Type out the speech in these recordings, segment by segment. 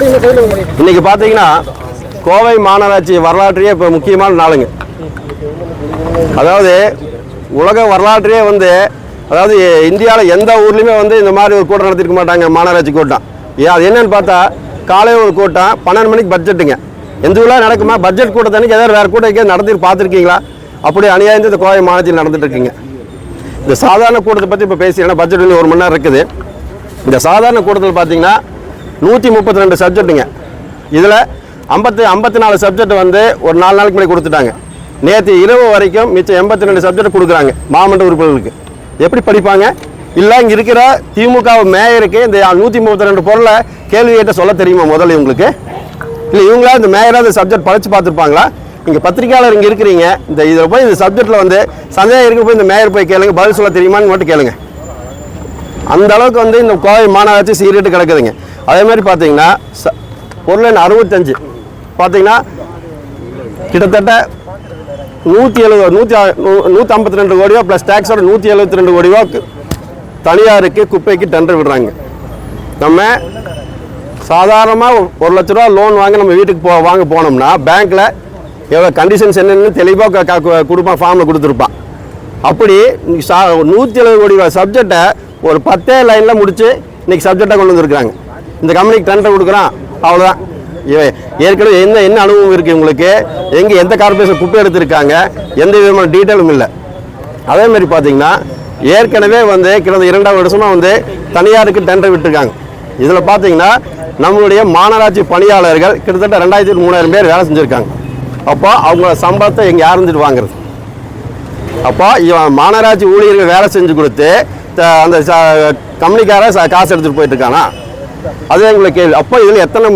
இன்னைக்கு பார்த்தீங்கன்னா கோவை மாநகராட்சி வரலாற்றையே இப்போ முக்கியமான நாளுங்க. அதாவது உலக வரலாற்றையே வந்து அதாவது இந்தியாவில் எந்த ஊர்லேயுமே வந்து இந்த மாதிரி ஒரு கூட்டம் நடத்திருக்க மாட்டாங்க மாநகராட்சி கூட்டம். ஏன் அது என்னன்னு பார்த்தா காலையில் ஒரு கூட்டம் பன்னெண்டு மணிக்கு பட்ஜெட்டுங்க. எந்த ஊரில் நடக்குமா? பட்ஜெட் கூட்டத்தன்னைக்கு ஏதாவது வேறு கூட்டம் எங்கேயாவது நடத்தி பார்த்துருக்கீங்களா? அப்படி அநியாயம் இந்த கோவை மாநகராட்சியில் நடந்துட்டு இருக்குங்க இந்த சாதாரண கூட்டத்தை பற்றி இப்போ பேசி ஏன்னா பட்ஜெட் ஒரு மணி நேரம் இருக்குது. இந்த சாதாரண கூட்டத்தில் பார்த்தீங்கன்னா நூற்றி முப்பத்தி ரெண்டு சப்ஜெக்ட்டுங்க இதில் ஐம்பத்து ஐம்பத்தி நாலு சப்ஜெக்ட் வந்து ஒரு நாலு நாளைக்கு முன்னாடி கொடுத்துட்டாங்க. நேற்று இரவு வரைக்கும் மிச்சம் எண்பத்தி ரெண்டு சப்ஜெக்ட் கொடுக்குறாங்க மாமன்ற உறுப்பினர்களுக்கு. எப்படி படிப்பாங்க? இல்லை இங்கே இருக்கிற திமுக மேயருக்கு இந்த நூற்றி முப்பத்தி ரெண்டு பொருளை கேள்வி கேட்ட சொல்ல தெரியுமா முதல்ல இவங்களுக்கு? இல்லை இவங்களா இந்த மேயராக இந்த சப்ஜெக்ட் படித்து பார்த்துருப்பாங்களா? இங்கே பத்திரிக்கையாளர் இங்கே இருக்கிறீங்க. இந்த இதில் போய் இந்த சப்ஜெக்ட்டில் வந்து சந்தேகம் இருக்க போய் இந்த மேயர் போய் கேளுங்க பதில் சொல்ல தெரியுமான்னு மட்டும் கேளுங்க. அந்த அளவுக்கு வந்து இந்த கோவை மாநகராட்சி சீரிட்டு கிடக்குதுங்க. அதே மாதிரி பார்த்தீங்கன்னா ச பொருள் அறுபத்தஞ்சு. பார்த்தீங்கன்னா கிட்டத்தட்ட நூற்றி எழுபது நூற்றி நூற்றி ஐம்பத்தி ரெண்டு கோடி ரூபா ப்ளஸ் டேக்ஸோட நூற்றி எழுபத்தி ரெண்டு கோடி ரூபா தனியாருக்கு குப்பைக்கு டெண்டர் விடுறாங்க. நம்ம சாதாரணமாக ஒரு லட்ச ரூபா லோன் வாங்கி நம்ம வீட்டுக்கு போ வாங்க போனோம்னா பேங்க்கில் எவ்வளோ கண்டிஷன்ஸ் என்னென்னு தெளிவாக கொடுப்பான் ஃபார்மில் கொடுத்துருப்பான். அப்படி சா நூற்றி எழுபது கோடி ரூபா சப்ஜெக்டை ஒரு பத்தே லைனில் முடித்து இன்றைக்கி சப்ஜெக்டாக கொண்டு வந்துருக்குறாங்க. இந்த கம்பெனிக்கு டெண்டர் கொடுக்குறான். அவ்வளோதான் ஏற்கனவே என்ன என்ன அனுபவம் இருக்குது உங்களுக்கு? எங்கே எந்த கார்பரேஷன் குப்பை எடுத்திருக்காங்க? எந்த விதமான டீட்டெயிலும் இல்லை. அதே மாதிரி பார்த்தீங்கன்னா ஏற்கனவே வந்து கிட்டத்தட்ட இரண்டாவது வருஷமாக வந்து தனியாருக்கு டெண்டர் விட்டுருக்காங்க. இதில் பார்த்தீங்கன்னா நம்மளுடைய மாநகராட்சி பணியாளர்கள் கிட்டத்தட்ட ரெண்டாயிரத்தி மூணாயிரம் பேர் வேலை செஞ்சுருக்காங்க. அப்போ அவங்க சம்பளத்தை எங்கே யாருந்துட்டு வாங்குறது? அப்போ இவன் மாநகராட்சி ஊழியர்கள் வேலை செஞ்சு கொடுத்து த- அந்த கம்பெனிக்கார காசு எடுத்துகிட்டு போயிட்டு இருக்கானா அது எங்களுக்கு கேள்வி அப்போ இதில் எத்தனை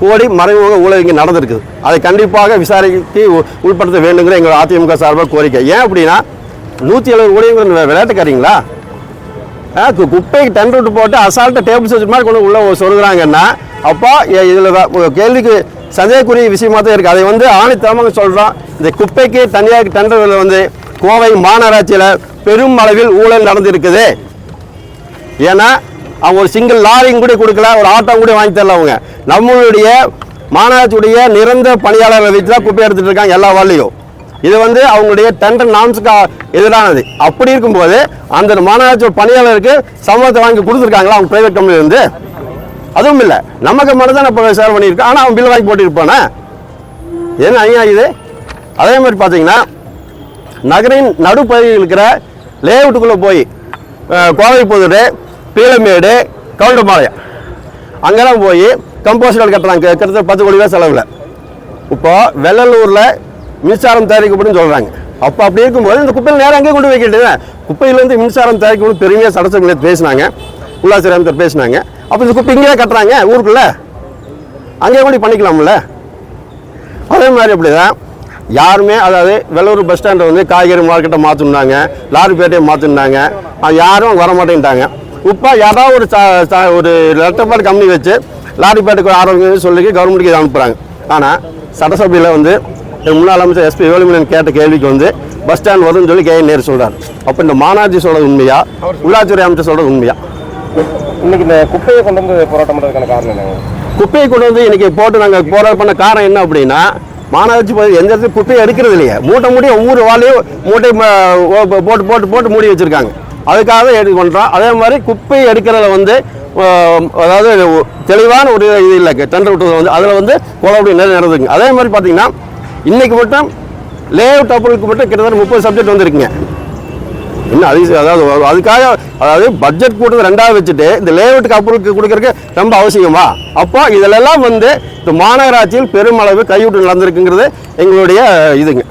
கோடி மறைமுக ஊழல் இங்கே நடந்திருக்குது அதை கண்டிப்பாக விசாரித்து உட்படுத்த வேண்டுங்கிற எங்கள் அதிமுக சார்பாக கோரிக்கை. ஏன் அப்படின்னா நூற்றி எழுபது கோடிங்கிற விளையாட்டுக்காரீங்களா? கு- குப்பைக்கு டென் விட்டு போட்டு அசால்ட்டாக டேபிள் வச்சு மாதிரி கொண்டு உள்ளே சொல்கிறாங்கன்னா அப்போ இதில் கேள்விக்கு சந்தேகக்குரிய விஷயமா தான் இருக்குது அதை வந்து ஆணித்தரமாக சொல்கிறோம் இந்த குப்பைக்கு தனியாக டெண்டர் வந்து கோவை மாநகராட்சியில் பெரும் அளவில் ஊழல் நடந்திருக்குது. ஏன்னா அவங்க ஒரு சிங்கிள் லாரியும் கூட கொடுக்கல ஒரு ஆட்டோ கூட வாங்கி தரல அவங்க. நம்மளுடைய மாநகராட்சியுடைய நிரந்தர பணியாளர்களை வச்சு தான் குப்பை எடுத்துட்டு இருக்காங்க எல்லா வார்லையும் இது வந்து அவங்களுடைய டெண்டர் நாம்ஸுக்கு எதிரானது. அப்படி இருக்கும்போது அந்த மாநகராட்சி பணியாளருக்கு சம்பளத்தை வாங்கி கொடுத்துருக்காங்களா அவங்க பிரைவேட் கம்பெனிலேருந்து அதுவும் இல்லை. நமக்கு மட்டும் தான் இப்போ சேர் பண்ணியிருக்கோம் ஆனால் அவன் பில் வாங்கி போட்டிருப்பானே? என்ன அநியாயம் இது? அதே மாதிரி பார்த்தீங்கன்னா நகரின் நடுப்பகுதியில் இருக்கிற லேஅவுட்டுக்குள்ளே போய் கோவை புதூர் பீளமேடு கவுண்டம்பாளையம் அங்கெல்லாம் போய் கம்போஸ்டர் கட்டுறாங்க. கிட்டத்தட்ட பத்து கோடி ரூபாய் செலவில். இப்போது வெள்ளலூரில் மின்சாரம் தயாரிக்கப்படும் சொல்கிறாங்க அப்போ அப்படி இருக்கும்போது இந்த குப்பையில் நேரம் அங்கே கொண்டு வைக்கிட்டு குப்பையிலேருந்து மின்சாரம் தயாரிக்கப்படும் பெருமையாக சடசங்களை பேசினாங்க. உள்ளாசிரியர் அமைச்சர் பேசினாங்க. அப்போ இந்த குப்பை இங்கேயே கட்டுறாங்க ஊருக்குள்ளே. அங்கே கூட பண்ணிக்கலாம்ல. அதே மாதிரி அப்படி தான் யாருமே அதாவது வெள்ளூர் பஸ் ஸ்டாண்டை வந்து காய்கறி மார்க்கெட்டை மாற்றினாங்க லாரி பேட்டையை மாற்றினாங்க யாரும் வர மாட்டேன்ட்டாங்க இப்போ யாராவது ஒரு ஒரு லெட்டர்பாடு கம்பெனி வச்சு லாரி பேட்டுக்கு ஆரோக்கியம் சொல்லி கவர்மெண்ட்டுக்கு இதை அனுப்புகிறாங்க ஆனால் சட்டசபையில் வந்து முன்னாள் அமைச்சர் எஸ்பி வேலுமணியன் கேட்ட கேள்விக்கு வந்து பஸ் ஸ்டாண்ட் வரும்னு சொல்லி கே நேரு சொல்கிறார் அப்போ இந்த மாநாட்சி சொல்கிறது உண்மையா? உள்ளாட்சித்துறை அமைச்சர் சொல்கிறது உண்மையா? இன்னைக்கு இந்த குப்பையை கொண்டு வந்து போராட்டம் பண்ணுறதுக்கான காரணம் என்னங்க? குப்பையை கொண்டு வந்து இன்னைக்கு போட்டு நாங்கள் போராட்டம் பண்ண காரணம் என்ன அப்படின்னா மாநகராட்சி பகுதி எந்த இடத்துல குப்பையை எடுக்கிறது இல்லையே. மூட்டை மூடி ஒவ்வொரு வாழையும் மூட்டை போட்டு போட்டு போட்டு மூடி வச்சிருக்காங்க. அதுக்காக தான் எடுத்து பண்ணுறோம் அதே மாதிரி குப்பையை எடுக்கிறதுல வந்து அதாவது தெளிவான ஒரு இது இல்லை டெண்டர் விட்டது வந்து அதில் வந்து கோலப்படி நிறைய நடந்துங்க அதே மாதிரி பார்த்தீங்கன்னா இன்றைக்கி மட்டும் லேஅவுட் அப்ரூவலுக்கு மட்டும் கிட்டத்தட்ட முப்பது சப்ஜெக்ட் வந்துருக்குங்க. இன்னும் அதிக அதாவது அதுக்காக அதாவது பட்ஜெட் கூட்டத்தை ரெண்டாவது வச்சுட்டு இந்த லேஅவுட்டுக்கு அப்ரூவலுக்கு கொடுக்கறதுக்கு ரொம்ப அவசியமா? அப்போ இதிலெல்லாம் வந்து இந்த மாநகராட்சியில் பெருமளவு கைவிட்டு நடந்திருக்குங்கிறது எங்களுடைய இதுங்க.